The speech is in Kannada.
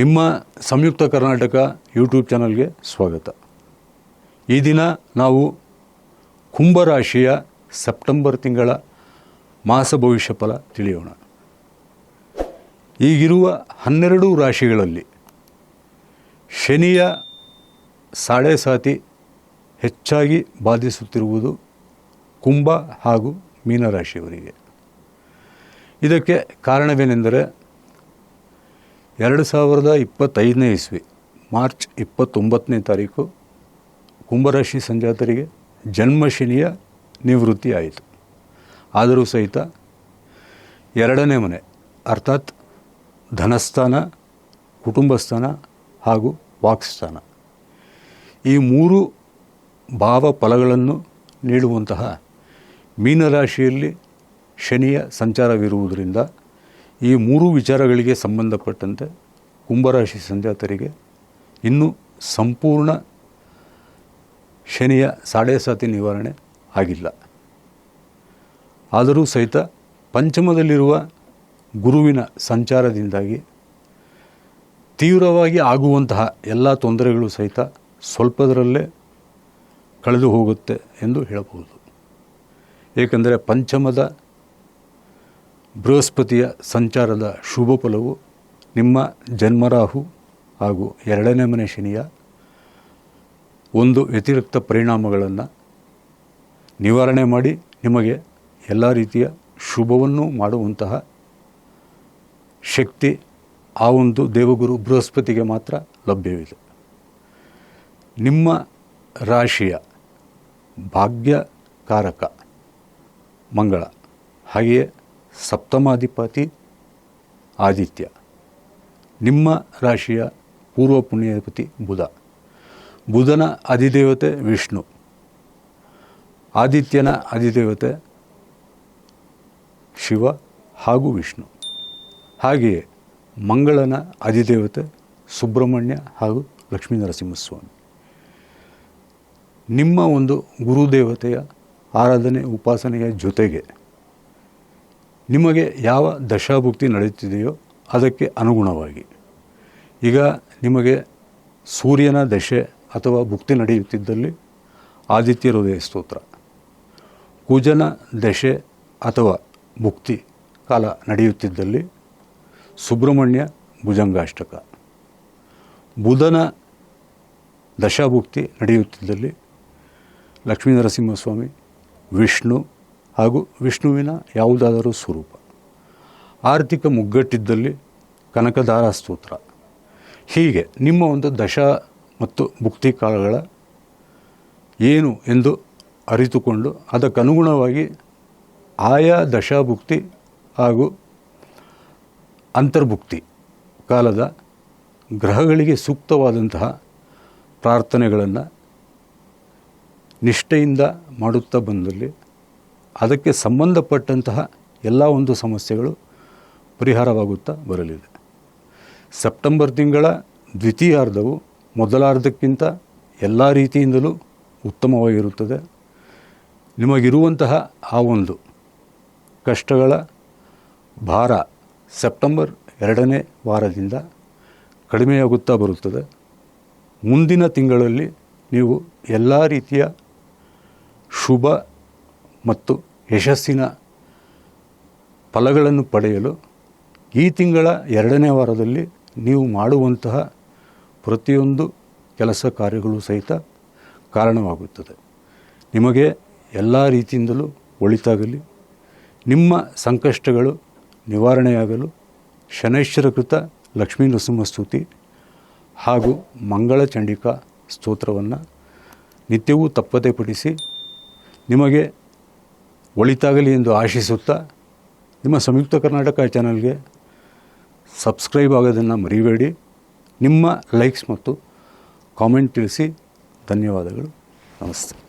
ನಿಮ್ಮ ಸಂಯುಕ್ತ ಕರ್ನಾಟಕ ಯೂಟ್ಯೂಬ್ ಚಾನಲ್ಗೆ ಸ್ವಾಗತ. ಈ ದಿನ ನಾವು ಕುಂಭರಾಶಿಯ ಸೆಪ್ಟೆಂಬರ್ ತಿಂಗಳ ಮಾಸ ಭವಿಷ್ಯ ಫಲ ತಿಳಿಯೋಣ. ಈಗಿರುವ ಹನ್ನೆರಡು ರಾಶಿಗಳಲ್ಲಿ ಶನಿಯ ಸಾಡೆ ಸಾತಿ ಹೆಚ್ಚಾಗಿ ಬಾಧಿಸುತ್ತಿರುವುದು ಕುಂಭ ಹಾಗೂ ಮೀನರಾಶಿಯವರಿಗೆ. ಇದಕ್ಕೆ ಕಾರಣವೇನೆಂದರೆ ಎರಡು ಸಾವಿರದ ಇಪ್ಪತ್ತೈದನೇ ಇಸ್ವಿ, ಮಾರ್ಚ್ ಇಪ್ಪತ್ತೊಂಬತ್ತನೇ ತಾರೀಕು, ಕುಂಭರಾಶಿ ಸಂಜಾತರಿಗೆ ಜನ್ಮಶನಿಯ ನಿವೃತ್ತಿ ಆಯಿತು. ಆದರೂ ಸಹಿತ ಎರಡನೇ ಮನೆ, ಅರ್ಥಾತ್ ಧನಸ್ಥಾನ, ಕುಟುಂಬಸ್ಥಾನ ಹಾಗೂ ವಾಕ್ಸ್ಥಾನ. ಈ ಮೂರು ಭಾವ ಫಲಗಳನ್ನು ನೀಡುವಂತಹ ಮೀನರಾಶಿಯಲ್ಲಿ ಶನಿಯ ಸಂಚಾರವಿರುವುದರಿಂದ ಈ ಮೂರು ವಿಚಾರಗಳಿಗೆ ಸಂಬಂಧಪಟ್ಟಂತೆ ಕುಂಭರಾಶಿ ಸಂಜಾತರಿಗೆ ಇನ್ನೂ ಸಂಪೂರ್ಣ ಶನಿಯ ಸಾಡೆ ಸಾತಿ ನಿವಾರಣೆ ಆಗಿಲ್ಲ. ಆದರೂ ಸಹಿತ ಪಂಚಮದಲ್ಲಿರುವ ಗುರುವಿನ ಸಂಚಾರದಿಂದಾಗಿ ತೀವ್ರವಾಗಿ ಆಗುವಂತಹ ಎಲ್ಲ ತೊಂದರೆಗಳು ಸಹಿತ ಸ್ವಲ್ಪದರಲ್ಲೇ ಕಳೆದು ಹೋಗುತ್ತೆ ಎಂದು ಹೇಳಬಹುದು. ಏಕೆಂದರೆ ಪಂಚಮದ ಬೃಹಸ್ಪತಿಯ ಸಂಚಾರದ ಶುಭ ಫಲವು ನಿಮ್ಮ ಜನ್ಮರಾಹು ಹಾಗೂ ಎರಡನೇ ಮನೆ ಶನಿಯ ಒಂದು ವ್ಯತಿರಿಕ್ತ ಪರಿಣಾಮಗಳನ್ನು ನಿವಾರಣೆ ಮಾಡಿ ನಿಮಗೆ ಎಲ್ಲ ರೀತಿಯ ಶುಭವನ್ನು ಮಾಡುವಂತಹ ಶಕ್ತಿ ಆ ಒಂದು ದೇವಗುರು ಬೃಹಸ್ಪತಿಗೆ ಮಾತ್ರ ಲಭ್ಯವಿದೆ. ನಿಮ್ಮ ರಾಶಿಯ ಭಾಗ್ಯಕಾರಕ ಮಂಗಳ ಹಾಗೆಯೇ ಸಪ್ತಮಾಧಿಪತಿ ಆದಿತ್ಯ, ನಿಮ್ಮ ರಾಶಿಯ ಪೂರ್ವ ಪುಣ್ಯಾಧಿಪತಿ ಬುಧ, ಬುಧನ ಅಧಿದೇವತೆ ವಿಷ್ಣು, ಆದಿತ್ಯನ ಅಧಿದೇವತೆ ಶಿವ ಹಾಗೂ ವಿಷ್ಣು. ಹಾಗೆಯೇ ಮಂಗಳನ ಅಧಿದೇವತೆ ಸುಬ್ರಹ್ಮಣ್ಯ ಹಾಗೂ ಲಕ್ಷ್ಮೀ ನರಸಿಂಹಸ್ವಾಮಿ. ನಿಮ್ಮ ಒಂದು ಗುರುದೇವತೆಯ ಆರಾಧನೆ, ಉಪಾಸನೆಯ ಜೊತೆಗೆ ನಿಮಗೆ ಯಾವ ದಶಾಭುಕ್ತಿ ನಡೆಯುತ್ತಿದೆಯೋ ಅದಕ್ಕೆ ಅನುಗುಣವಾಗಿ. ಈಗ ನಿಮಗೆ ಸೂರ್ಯನ ದಶೆ ಅಥವಾ ಭುಕ್ತಿ ನಡೆಯುತ್ತಿದ್ದಲ್ಲಿ ಆದಿತ್ಯ ಹೃದಯ ಸ್ತೋತ್ರ. ಕುಜನ ದಶೆ ಅಥವಾ ಭುಕ್ತಿ ಕಾಲ ನಡೆಯುತ್ತಿದ್ದಲ್ಲಿ ಸುಬ್ರಹ್ಮಣ್ಯ ಭುಜಂಗಾಷ್ಟಕ. ಬುಧನ ದಶಾಭುಕ್ತಿ ನಡೆಯುತ್ತಿದ್ದಲ್ಲಿ ಲಕ್ಷ್ಮೀ ನರಸಿಂಹಸ್ವಾಮಿ, ವಿಷ್ಣು ಹಾಗೂ ವಿಷ್ಣುವಿನ ಯಾವುದಾದರೂ ಸ್ವರೂಪ. ಆರ್ಥಿಕ ಮುಗ್ಗಟ್ಟಿದ್ದಲ್ಲಿ ಕನಕದಾರ ಸ್ತೋತ್ರ. ಹೀಗೆ ನಿಮ್ಮ ಒಂದು ದಶ ಮತ್ತು ಮುಕ್ತಿ ಕಾಲಗಳ ಏನು ಎಂದು ಅರಿತುಕೊಂಡು ಅದಕ್ಕನುಗುಣವಾಗಿ ಆಯಾ ದಶಾಭುಕ್ತಿ ಹಾಗೂ ಅಂತರ್ಭುಕ್ತಿ ಕಾಲದ ಗ್ರಹಗಳಿಗೆ ಸೂಕ್ತವಾದಂತಹ ಪ್ರಾರ್ಥನೆಗಳನ್ನು ನಿಷ್ಠೆಯಿಂದ ಮಾಡುತ್ತಾ ಬಂದಲ್ಲಿ ಅದಕ್ಕೆ ಸಂಬಂಧಪಟ್ಟಂತಹ ಎಲ್ಲ ಒಂದು ಸಮಸ್ಯೆಗಳು ಪರಿಹಾರವಾಗುತ್ತಾ ಬರಲಿದೆ. ಸೆಪ್ಟೆಂಬರ್ ತಿಂಗಳ ದ್ವಿತೀಯಾರ್ಧವು ಮೊದಲಾರ್ಧಕ್ಕಿಂತ ಎಲ್ಲ ರೀತಿಯಿಂದಲೂ ಉತ್ತಮವಾಗಿರುತ್ತದೆ. ನಿಮಗಿರುವಂತಹ ಆ ಒಂದು ಕಷ್ಟಗಳ ಭಾರ ಸೆಪ್ಟೆಂಬರ್ ಎರಡನೇ ವಾರದಿಂದ ಕಡಿಮೆಯಾಗುತ್ತಾ ಬರುತ್ತದೆ. ಮುಂದಿನ ತಿಂಗಳಲ್ಲಿ ನೀವು ಎಲ್ಲ ರೀತಿಯ ಶುಭ ಮತ್ತು ಯಶಸ್ಸಿನ ಫಲಗಳನ್ನು ಪಡೆಯಲು ಈ ತಿಂಗಳ ಎರಡನೇ ವಾರದಲ್ಲಿ ನೀವು ಮಾಡುವಂತಹ ಪ್ರತಿಯೊಂದು ಕೆಲಸ ಕಾರ್ಯಗಳು ಸಹಿತ ಕಾರಣವಾಗುತ್ತದೆ. ನಿಮಗೆ ಎಲ್ಲ ರೀತಿಯಿಂದಲೂ ಒಳಿತಾಗಲಿ. ನಿಮ್ಮ ಸಂಕಷ್ಟಗಳು ನಿವಾರಣೆಯಾಗಲು ಶನೈಶ್ವರ ಕೃತ ಲಕ್ಷ್ಮೀ ನರಸಿಂಹ ಸ್ತುತಿ ಹಾಗೂ ಮಂಗಳ ಚಂಡಿಕಾ ಸ್ತೋತ್ರವನ್ನು ನಿತ್ಯವೂ ತಪ್ಪದೆ ಪಡಿಸಿ ನಿಮಗೆ ಒಳಿತಾಗಲಿ ಎಂದು ಆಶಿಸುತ್ತಾ ನಿಮ್ಮ ಸಂಯುಕ್ತ ಕರ್ನಾಟಕ ಚಾನಲ್ಗೆ ಸಬ್ಸ್ಕ್ರೈಬ್ ಆಗೋದನ್ನು ಮರಿಬೇಡಿ. ನಿಮ್ಮ ಲೈಕ್ಸ್ ಮತ್ತು ಕಾಮೆಂಟ್ ತಿಳಿಸಿ ಧನ್ಯವಾದಗಳು. ನಮಸ್ತೆ.